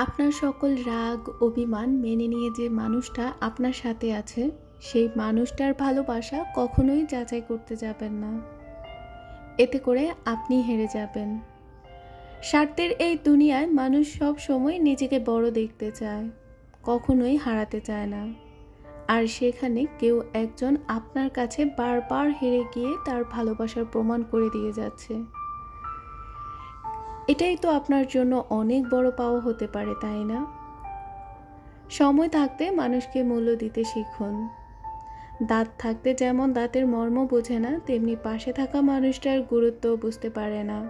আপনার সকল রাগ, অভিমান মেনে নিয়ে যে মানুষটা আপনার সাথে আছে, সেই মানুষটার ভালোবাসা কখনোই যাচাই করতে যাবেন না। এতে করে আপনি হেরে যাবেন। স্বার্থের এই দুনিয়ায় মানুষ সব সময় নিজেকে বড় দেখতে চায়, কখনোই হারাতে চায় না। আর সেখানে কেউ একজন আপনার কাছে বারবার হেরে গিয়ে তার ভালোবাসার প্রমাণ করে দিয়ে যাচ্ছে। এটাই তো আপনার জন্য অনেক বড় পাওয়া হতে পারে, তাই না? সময় থাকতে মানুষকে মূল্য দিতে শিখুন। দাঁত থাকতে যেমন দাঁতের মর্ম বোঝে না, তেমনি পাশে থাকা মানুষটার গুরুত্ব বুঝতে পারে না।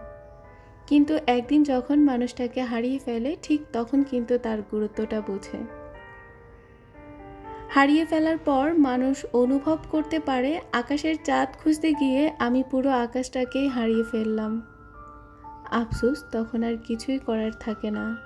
কিন্তু একদিন যখন মানুষটাকে হারিয়ে ফেলে, ঠিক তখন কিন্তু তার গুরুত্বটা বোঝে। হারিয়ে ফেলার পর মানুষ অনুভব করতে পারে, আকাশের চাঁদ খুঁজতে গিয়ে আমি পুরো আকাশটাকেই হারিয়ে ফেললাম। আফসোস, তখন আর কিছুই করার থাকে না।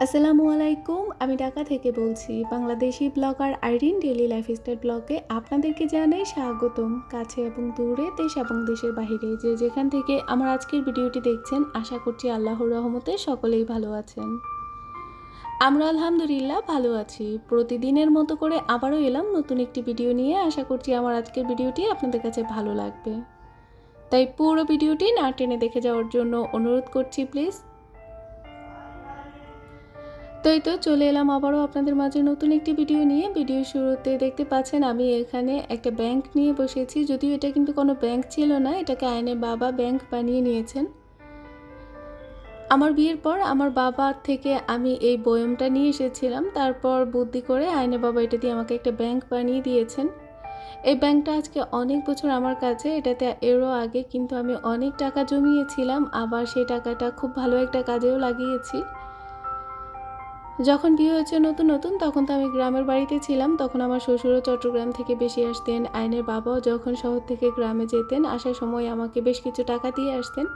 আসসালামু আলাইকুম, আমি ঢাকা থেকে বলছি, Bangladeshi blogger Irin daily lifestyle ব্লগে আপনাদেরকে জানাই স্বাগতম। কাছে এবং দূরে, দেশ এবং দেশের বাহিরে, যে যেখান থেকে আমার আজকের ভিডিওটি দেখছেন, আশা করছি আল্লাহর রহমতে সকলেই ভালো আছেন। আমরা আলহামদুলিল্লাহ ভালো আছি। প্রতিদিনের মতো করে আবারও এলাম নতুন একটি ভিডিও নিয়ে। আশা করছি আমার আজকের ভিডিওটি আপনাদের কাছে ভালো লাগবে। তাই পুরো ভিডিওটি না টেনে দেখে যাওয়ার জন্য অনুরোধ করছি, প্লিজ। তো তো চলে এলাম আবারও আপনাদের মাঝে নতুন একটি ভিডিও নিয়ে। ভিডিও শুরুতে দেখতে পাচ্ছেন আমি এখানে একটা ব্যাংক নিয়ে বসেছি। যদিও এটা কিন্তু কোনো ব্যাংক ছিল না, এটাকে আইনের বাবা ব্যাংক বানিয়ে নিয়েছেন। আমার বিয়ের পর আমার বাবার থেকে আমি এই বয়মটা নিয়ে এসেছিলাম। তারপর বুদ্ধি করে আইনে বাবা এটা দিয়ে আমাকে একটা ব্যাংক বানিয়ে দিয়েছেন। এই ব্যাংকটা আজকে অনেক বছর আমার কাছে, এটাতে এরও আগে কিন্তু আমি অনেক টাকা জমিয়েছিলাম, আবার সেই টাকাটা খুব ভালো একটা কাজেও লাগিয়েছি। যখন বিয়ে হয়েছে নতুন নতুন, তখন তো আমি গ্রামের বাড়িতে ছিলাম, তখন আমার শ্বশুরও চট্টগ্রাম থেকে বেশি আসতেন আইনের বাবাও যখন শহর থেকে গ্রামে যেতেন, আসার সময় আমাকে বেশ কিছু টাকা দিয়ে আসতেন।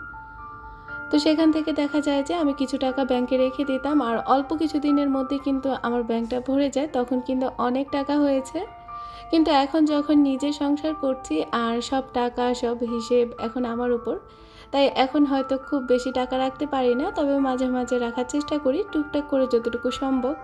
তো সেখান থেকে দেখা যায় যে আমি কিছু টাকা ব্যাংকে রেখে দিতাম আর অল্প কিছু দিনের মধ্যে কিন্তু আমার ব্যাংকটা ভরে যায়, তখন কিন্তু অনেক টাকা হয়েছে। কিন্তু এখন যখন নিজে সংসার করছি আর সব টাকা, সব হিসেব এখন আমার উপর, তাই এখন হয়তো খুব বেশি টাকা রাখতে পারি না, তবে মাঝে মাঝে রাখার চেষ্টা করি, টুকটাক করে যতটুকু সম্ভব।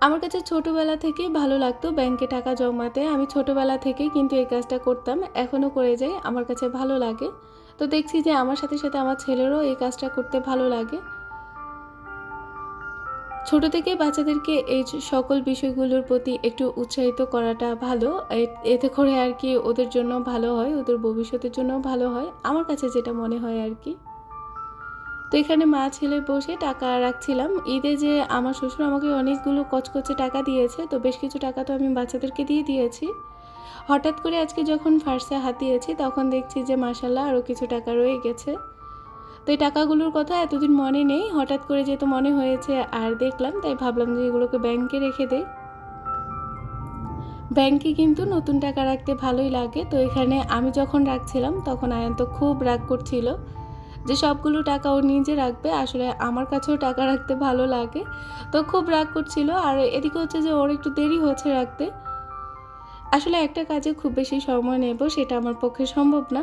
আমার কাছে ছোটোবেলা থেকেই ভালো লাগতো ব্যাংকে টাকা জমাতে। আমি ছোটোবেলা থেকেই কিন্তু এই কাজটা করতাম, এখনও করে যাই, আমার কাছে ভালো লাগে। তো দেখছি যে আমার সাথে সাথে আমার ছেলেরও এই কাজটা করতে ভালো লাগে। ছোট থেকে বাচ্চাদেরকে এই সকল বিষয়গুলোর প্রতি একটু উৎসাহিত করাটা ভালো। এতে করে আর কি ওদের জন্য ভালো হয়, ওদের ভবিষ্যতের জন্য ভালো হয়। আমার কাছে যেটা মনে হয় আর কি। তো এখানে মা ছেলে বসে টাকা রাখছিলাম। ঈদে যে আমার শ্বশুর আমাকে অনেকগুলো কচকচে টাকা দিয়েছে, তো বেশ কিছু টাকা তো আমি বাচ্চাদেরকে দিয়ে দিয়েছি। হঠাৎ করে আজকে যখন ফার্সে হাতিয়েছি, তখন দেখছি যে মাসাল্লাহ আরও কিছু টাকা রয়ে গেছে। তো এই টাকাগুলোর কথা এতদিন মনে নেই। হঠাৎ করে যেহেতু মনে হয়েছে আর দেখলাম, তাই ভাবলাম যে এগুলোকে ব্যাংকে রেখে দেই। ব্যাংকে কিন্তু নতুন টাকা রাখতে ভালোই লাগে। তো এখানে আমি যখন রাখছিলাম, তখন আয়ন তো খুব রাগ করছিল যে সবগুলো টাকা ও নিজে রাখবে। আসলে আমার কাছেও টাকা রাখতে ভালো লাগে। তো খুব রাগ করছিল। আর এদিকে হচ্ছে যে ওর একটু দেরি হচ্ছে রাখতে। আসলে একটা কাজে খুব বেশি সময় নেব, সেটা আমার পক্ষে সম্ভব না।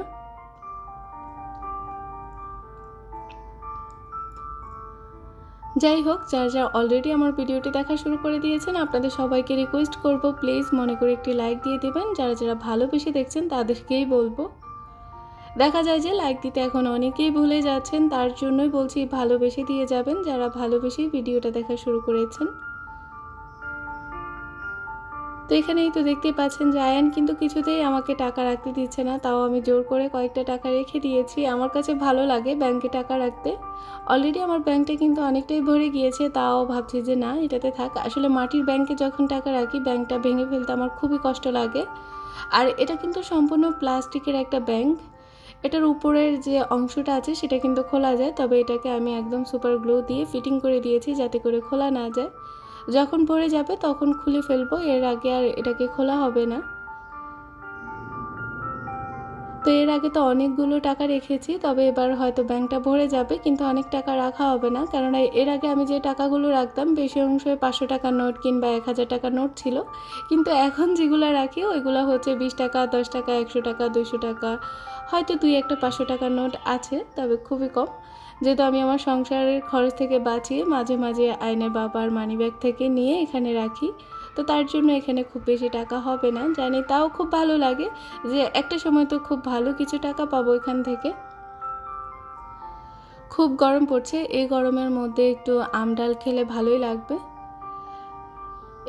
যাই হোক যারা যারা অলরেডি আমার ভিডিওটি দেখা শুরু করে দিয়েছেন, আপনাদের সবাইকে রিকোয়েস্ট করব প্লিজ মনে করে একটি লাইক দিয়ে দেবেন। যারা যারা ভালোবেসে দেখছেন, তাদেরকেই বলব। দেখা যায় যে লাইক দিতে এখন অনেকেই ভুলে যাচ্ছেন, তার জন্যই বলছি ভালোবেসে দিয়ে যাবেন, যারা ভালোবেসেই ভিডিওটা দেখা শুরু করেছেন। তো এখানেই তো দেখতেই পাচ্ছেন যে আয়ান কিন্তু কিছুতেই আমাকে টাকা রাখতে দিচ্ছে না। তাও আমি জোর করে কয়েকটা টাকা রেখে দিয়েছি। আমার কাছে ভালো লাগে ব্যাংকে টাকা রাখতে। অলরেডি আমার ব্যাংকটা কিন্তু অনেকটাই ভরে গিয়েছে, তাও ভাবছি যে না, এটাতে থাক। আসলে মাটির ব্যাংকে যখন টাকা রাখি, ব্যাংকটা ভেঙে ফেলতে আমার খুবই কষ্ট লাগে। আর এটা কিন্তু সম্পূর্ণ প্লাস্টিকের একটা ব্যাংক। এটার উপরের যে অংশটা আছে, সেটা কিন্তু খোলা যায়। তবে এটাকে আমি একদম সুপার গ্লো দিয়ে ফিটিং করে দিয়েছি, যাতে করে খোলা না যায়। যখন ভরে যাবে তখন খুলে ফেলব, এর আগে আর এটাকে খোলা হবে না। তো এর আগে তো অনেকগুলো টাকা রেখেছি, তবে এবার হয়তো ব্যাংকটা ভরে যাবে, কিন্তু অনেক টাকা রাখা হবে না। কেননা এর আগে আমি যে টাকাগুলো রাখতাম, বেশি অংশই পাঁচশো টাকার নোট কিংবা এক হাজার টাকার নোট ছিল। কিন্তু এখন যেগুলো রাখি, ওইগুলো হচ্ছে বিশ টাকা, দশ টাকা, একশো টাকা দুশো টাকা, হয়তো দুই একটা পাঁচশো টাকার নোট আছে, তবে খুবই কম। যেহেতু আমি আমার সংসারের খরচ থেকে বাঁচিয়ে মাঝে মাঝে আইনের বাবার মানিব্যাগ থেকে নিয়ে এখানে রাখি। তো তার জন্য এখানে খুব বেশি টাকা হবে না। জানি তাও খুব ভালো লাগে যে একটা সময় তো খুব ভালো কিছু টাকা পাবো এখান থেকে। খুব গরম পড়ছে। এই গরমের মধ্যে একটু আম ডাল খেলে ভালোই লাগবে।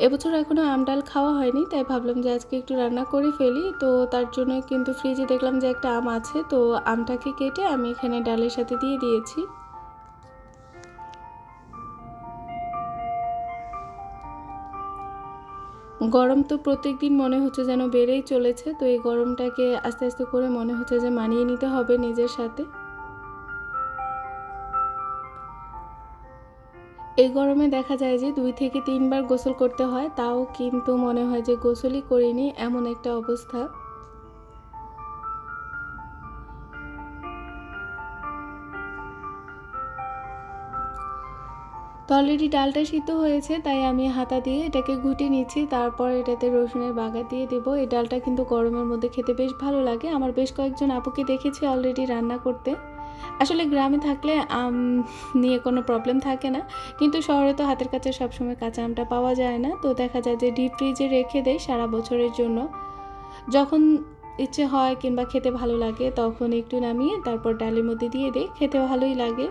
এবছর এখনও আম ডাল খাওয়া হয়নি, তাই ভাবলাম যে আজকে একটু রান্না করে ফেলি। তো তার জন্য কিন্তু ফ্রিজে দেখলাম যে একটা আম আছে, তো আমটাকে কেটে আমি এখানে ডালের সাথে দিয়ে দিয়েছি। গরম তো প্রত্যেক দিন মনে হচ্ছে যেন বেড়েই চলেছে, তো এই গরমটাকে আস্তে আস্তে করে মনে হচ্ছে যে মানিয়ে নিতে হবে নিজের সাথে। এই গরমে দেখা যায় যে দুই থেকে তিনবার গোসল করতে হয়, তাও কিন্তু মনে হয় যে গোসলই করিনি, এমন একটা অবস্থা। তো অলরেডি ডালটা সিদ্ধ হয়েছে, তাই আমি হাতা দিয়ে এটাকে ঘুটে নিচ্ছি, তারপর এটাতে রসুনের বাগা দিয়ে দেব। এই ডালটা কিন্তু গরমের মধ্যে খেতে বেশ ভালো লাগে। আমার বেশ কয়েকজন আপুকে দেখেছি অলরেডি রান্না করতে। আসলে গ্রামে থাকলে, আম, নিয়ে কোনো প্রবলেম থাকে না। কিন্তু শহরে তো হাতের কাছে সবসময় কাঁচা আমটা পাওয়া যায় না। তো দেখা যায় যে ডিপ ফ্রিজে রেখে দেয় সারা বছরের জন্য। যখন ইচ্ছে হয় কিংবা খেতে ভালো লাগে, তখন একটু নামিয়ে তারপর ডালের মধ্যে দিয়ে দেয় খেতে ভালোই লাগে।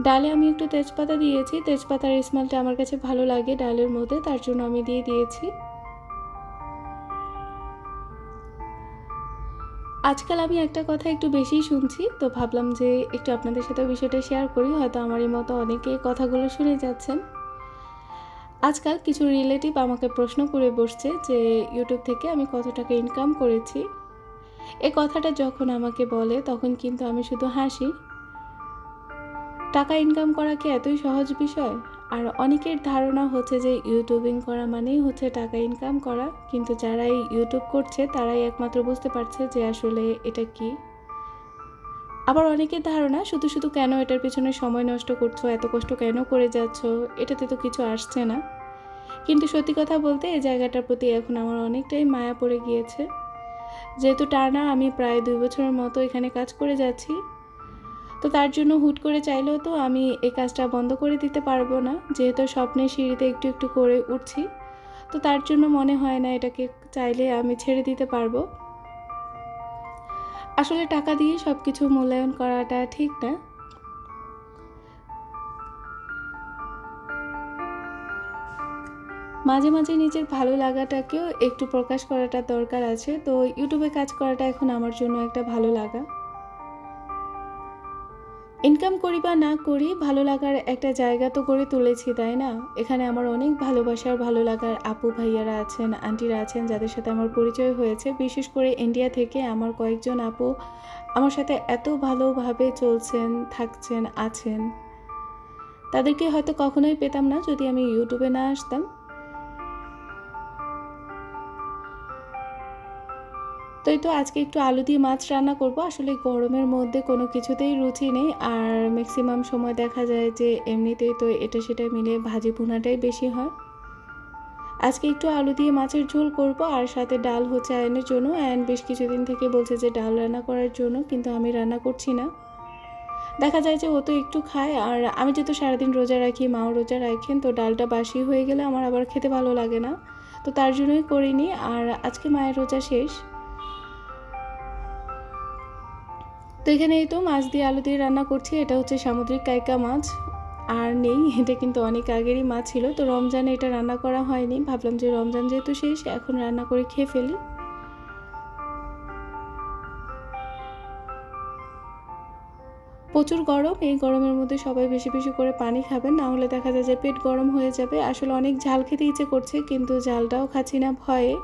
ডালে আমি একটু তেজপাতা দিয়েছি। তেজপাতার স্মেলটা আমার কাছে ভালো লাগে ডালের মধ্যে, তার জন্য আমি দিয়ে দিয়েছি। আজকাল আমি একটা কথা একটু বেশিই শুনছি, তো ভাবলাম যে একটু আপনাদের সাথে বিষয়টা শেয়ার করি, হয়তো আমার এই মতো অনেকে কথাগুলো শুনে যাচ্ছেন। আজকাল কিছু রিলেটিভ আমাকে প্রশ্ন করে বসছে যে ইউটিউব থেকে আমি কত টাকা ইনকাম করেছি? এ কথাটা যখন আমাকে বলে, তখন কিন্তু আমি শুধু হাসি। টাকা ইনকাম করা কি এতই সহজ বিষয়? আর অনেকের ধারণা হচ্ছে যে ইউটিউবিং করা মানেই হচ্ছে টাকা ইনকাম করা, কিন্তু যারা এই ইউটিউব করছে তারাই একমাত্র বুঝতে পারছে যে আসলে এটা কি। আবার অনেকের ধারণা, শুধু শুধু কেন এটার পিছনে সময় নষ্ট করছ, এত কষ্ট কেন করে যাচ্ছ, এটাতে তো কিছু আসছে না। কিন্তু সত্যি কথা বলতে এই জায়গাটার প্রতি এখন আমার অনেকটাই মায়া পড়ে গিয়েছে। যেহেতু টানা আমি প্রায় দুই বছরের মতো এখানে কাজ করে যাচ্ছি তো তার জন্য হুট করে চাইলেও তো আমি এই কাজটা বন্ধ করে দিতে পারব না, যেহেতু স্বপ্নের সিঁড়িতে একটু একটু করে উঠছি। তো তার জন্য মনে হয় না এটাকে চাইলে আমি ছেড়ে দিতে পারব। আসলে টাকা দিয়ে সব কিছু মূল্যায়ন করাটা ঠিক না। মাঝে মাঝে নিজের ভালো লাগাটাকেও একটু প্রকাশ করাটা দরকার আছে, তো ইউটিউবে কাজ করাটা এখন আমার জন্য একটা ভালো লাগা। ইনকাম করি বা না করি, ভালো লাগার একটা জায়গা তো গড়ে তুলেছি, তাই না? এখানে আমার অনেক ভালোবাসার ভালো লাগার আপু ভাইয়ারা আছেন, আন্টিরা আছেন, যাদের সাথে আমার পরিচয় হয়েছে। বিশেষ করে ইন্ডিয়া থেকে আমার কয়েকজন আপু আমার সাথে এত ভালোভাবে চলছেন, থাকছেন, আছেন। তাদেরকে হয়তো কখনোই পেতাম না যদি আমি ইউটিউবে না আসতাম। তো এই তো আজকে একটু আলু দিয়ে মাছ রান্না করব। আসলে গরমের মধ্যে কোনো কিছুতেই রুচি নেই। আর ম্যাক্সিমাম সময় দেখা যায় যে এমনিতেই তো এটা সেটা মিলে ভাজি ভুনাটাই বেশি হয়। আজকে একটু আলু দিয়ে মাছের ঝোল করব আর সাথে ডাল হচ্ছে আয়নের জন্য। আয়ন বেশ কিছুদিন থেকে বলছে যে ডাল রান্না করার জন্য, কিন্তু আমি রান্না করছি না। দেখা যায় যে ও তো একটু খায়। আর আমি যেহেতু সারাদিন রোজা রাখি, মাও রোজা রাখেন, তো ডালটা বাসি হয়ে গেলে আমার আবার খেতে ভালো লাগে না। তো তার জন্যই করিনি। আর আজকে মায়ের রোজা শেষ। তো এখানে এই তো মাছ দিয়ে আলু দিয়ে রান্না করছি, এটা হচ্ছে সামুদ্রিক কাইকা মাছ। আর নেই, এটা কিন্তু অনেক আগেরই মাছ ছিল, তো রমজানে এটা রান্না করা হয়নি। ভাবলাম যে রমজান যেহেতু শেষ, এখন রান্না করে খেয়ে ফেলি। প্রচুর গরম, এই গরমের মধ্যে সবাই বেশি বেশি করে পানি খাবেন, না হলে দেখা যায় যে পেট গরম হয়ে যাবে। আসলে অনেক ঝাল খেতে ইচ্ছে করছে, কিন্তু ঝালটাও খাচ্ছি না ভয়ে।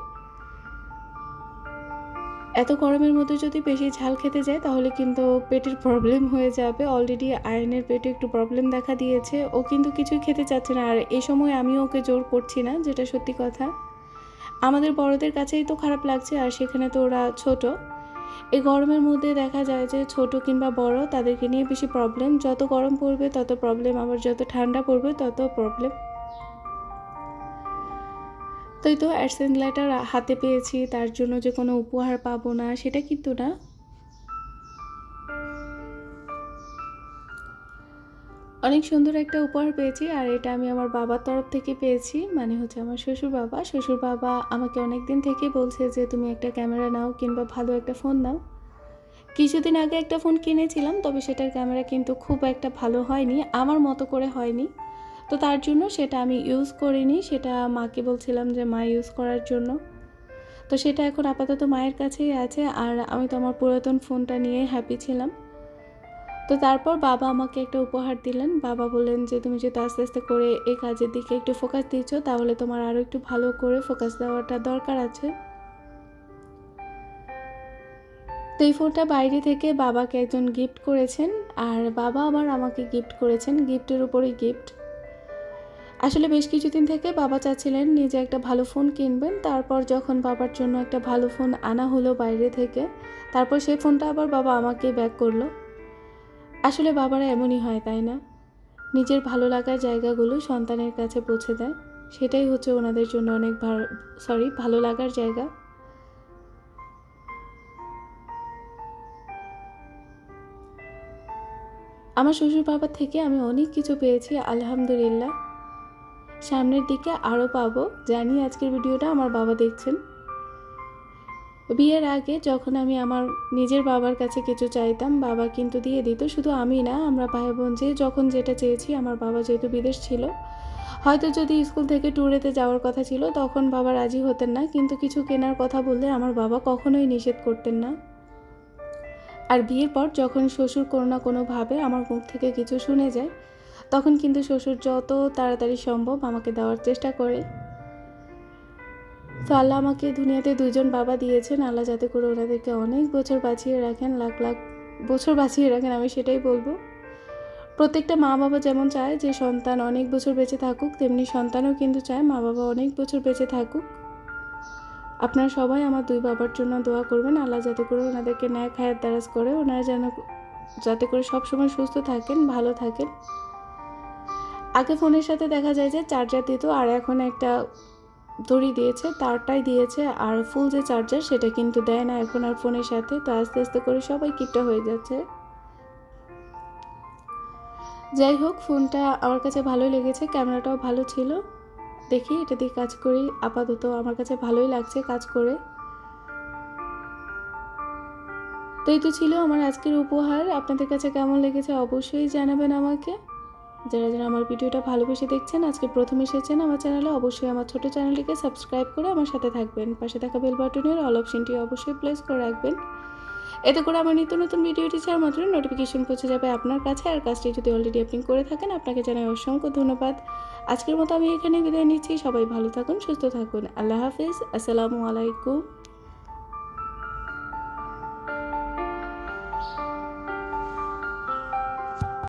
এত গরমের মধ্যে যদি বেশি ঝাল খেতে যায়, তাহলে কিন্তু পেটের প্রবলেম হয়ে যাবে। অলরেডি আয়নের পেটে একটু প্রবলেম দেখা দিয়েছে। ও কিন্তু কিছুই খেতে চাচ্ছে না। আর এই সময় আমিও ওকে জোর করছি না, যেটা সত্যি কথা। আমাদের বড়দের কাছেই তো খারাপ লাগছে, আর সেখানে তো ওরা ছোট। এই গরমের মধ্যে দেখা যায় যে ছোট কিংবা বড়, তাদেরকে নিয়ে বেশি প্রবলেম যত গরম পড়বে, তত প্রবলেম আবার যত ঠান্ডা পড়বে, তত প্রবলেম তো তো অ্যাডসেন্ট লেটার হাতে পেয়েছি, তার জন্য যে কোনো উপহার পাবো না, সেটা কিন্তু না। অনেক সুন্দর একটা উপহার পেয়েছি, আর এটা আমি আমার বাবার তরফ থেকে পেয়েছি মানে হচ্ছে আমার শ্বশুর বাবা। শ্বশুর বাবা আমাকে অনেক দিন থেকে বলছে যে, তুমি একটা ক্যামেরা নাও কিংবা ভালো একটা ফোন নাও। কিছুদিন আগে একটা ফোন কিনেছিলাম, তবে সেটার ক্যামেরা কিন্তু খুব একটা ভালো হয়নি, আমার মতো করে হয়নি। তো তার জন্য সেটা আমি ইউজ করিনি, সেটা মাকে বলছিলাম যে, মা ইউজ করার জন্য। তো সেটা এখন আপাতত মায়ের কাছেই আছে, আর আমি তো আমার পুরাতন ফোনটা নিয়ে হ্যাপি ছিলাম। তো তারপর বাবা আমাকে একটা উপহার দিলেন। বাবা বললেন যে, তুমি যদি আস্তে আস্তে করে এই কাজের দিকে একটু ফোকাস দিচ্ছ তাহলে তোমার আরও একটু ভালো করে ফোকাস দেওয়াটা দরকার আছে। তো এই ফোনটা বাইরে থেকে বাবাকে একজন গিফট করেছেন, আর বাবা আবার আমাকে গিফট করেছেন। গিফটের উপরেই গিফট আসলে বেশ কিছুদিন থেকে বাবা চাচ্ছিলেন নিজে একটা ভালো ফোন কিনবেন। তারপর যখন বাবার জন্য একটা ভালো ফোন আনা হলো বাইরে থেকে, তারপর সেই ফোনটা আবার বাবা আমাকেই ব্যাক করল। আসলে বাবারা এমনই হয়, তাই না? নিজের ভালো লাগার জায়গাগুলো সন্তানের কাছে পৌঁছে দেয়। সেটাই হচ্ছে ওনাদের জন্য অনেক সরি ভালো লাগার জায়গা। আমার শ্বশুর বাবার থেকে আমি অনেক কিছু পেয়েছি, আলহামদুলিল্লাহ। সামনের দিকে আরও পাবো। জানি আজকের ভিডিওটা আমার বাবা দেখছেন। বিয়ের আগে যখন আমি আমার নিজের বাবার কাছে কিছু চাইতাম, বাবা কিন্তু দিয়ে দিত। শুধু আমি না, আমরা ভাই বোন যে যখন যেটা চেয়েছি, আমার বাবা যেহেতু বিদেশ ছিল। হয়তো যদি স্কুল থেকে ট্যুরেতে যাওয়ার কথা ছিল, তখন বাবা রাজি হতেন না। কিন্তু কিছু কেনার কথা বললে আমার বাবা কখনোই নিষেধ করতেন না। আর বিয়ের পর যখন শ্বশুর কোনো না কোনোভাবে আমার মুখ থেকে কিছু শুনে যায় তখন কিন্তু শ্বশুর যত তাড়াতাড়ি সম্ভব আমাকে দেওয়ার চেষ্টা করে। তো আল্লাহ আমাকে দুনিয়াতে দুজন বাবা দিয়েছেন। আল্লাহ যাতে করে ওনাদেরকে অনেক বছর বাঁচিয়ে রাখেন, লাখ লাখ বছর বাঁচিয়ে রাখেন, আমি সেটাই বলব। প্রত্যেকটা মা বাবা যেমন চায় যে সন্তান অনেক বছর বেঁচে থাকুক, তেমনি সন্তানও কিন্তু চায় মা বাবা অনেক বছর বেঁচে থাকুক। আপনারা সবাই আমার দুই বাবার জন্য দোয়া করবেন। আল্লাহ যাতে করে ওনাদেরকে ন্যায় খায়ের দ্বারাজ করে, ওনারা যেন যাতে করে সবসময় সুস্থ থাকেন, ভালো থাকেন। আগে ফোনের সাথে দেখা যায় যে চার্জার দিত আর এখন একটা দড়ি দিয়েছে, তারটাই দিয়েছে, আর ফুল যে চার্জার সেটা কিন্তু দেয় না এখন আর ফোনের সাথে, তো আস্তে আস্তে করে সবাই কিপটা হয়ে যাচ্ছে। যাই হোক, ফোনটা আমার কাছে ভালোই লেগেছে, ক্যামেরাটাও ভালো ছিল। দেখি এটা দিয়ে কাজ করি, আপাতত আমার কাছে ভালোই লাগছে কাজ করে। তো এই তো ছিল আমার আজকের উপহার, আপনাদের কাছে কেমন লেগেছে অবশ্যই জানাবেন আমাকে। যারা যারা আমার ভিডিওটা ভালোবেসে দেখছেন, আজকে প্রথম এসেছেন আমার চ্যানেলে, অবশ্যই আমার ছোট চ্যানেলটিকে সাবস্ক্রাইব করে আমার সাথে থাকবেন। পাশে থাকা বেল বাটনের অল অপশনটি অবশ্যই প্লেস করে রাখবেন। এতে করে আমার নিত্য নতুন ভিডিওটি ছাড়া মাত্র নোটিফিকেশন পৌঁছে যাবে আপনার কাছে। আর কাজটি যদি অলরেডি আপনি করে থাকেন, আপনাকে জানাই অসংখ্য ধন্যবাদ। আজকের মতো আমি এখানে বিদায় নিচ্ছি। সবাই ভালো থাকুন, সুস্থ থাকুন। আল্লাহ হাফিজ। আসসালামু আলাইকুম।